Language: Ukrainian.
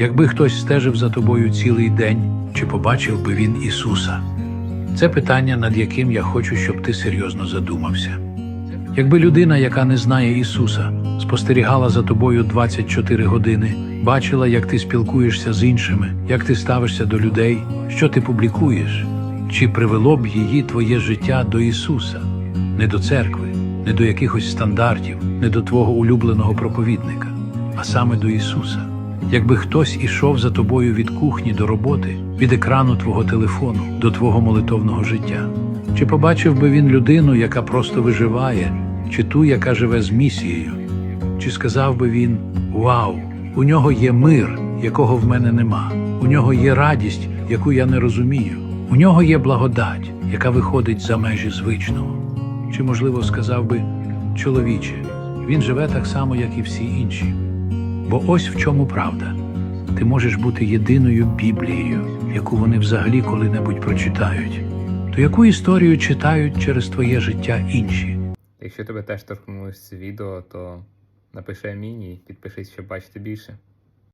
Якби хтось стежив за тобою цілий день, чи побачив би він Ісуса? Це питання, над яким я хочу, щоб ти серйозно задумався. Якби людина, яка не знає Ісуса, спостерігала за тобою 24 години, бачила, як ти спілкуєшся з іншими, як ти ставишся до людей, що ти публікуєш, чи привело б її твоє життя до Ісуса, не до церкви, не до якихось стандартів, не до твого улюбленого проповідника, а саме до Ісуса. Якби хтось ішов за тобою від кухні до роботи, від екрану твого телефону до твого молитовного життя, чи побачив би він людину, яка просто виживає, чи ту, яка живе з місією, чи сказав би він Вау, у нього є мир, якого в мене нема, у нього є радість, яку я не розумію, у нього є благодать, яка виходить за межі звичного. Чи, можливо, сказав би чоловіче, він живе так само, як і всі інші. Бо ось в чому правда. Ти можеш бути єдиною Біблією, яку вони взагалі коли-небудь прочитають. То яку історію читають через твоє життя інші? Якщо тебе теж торкнулося відео, то напиши амінь і підпишись, щоб бачити більше.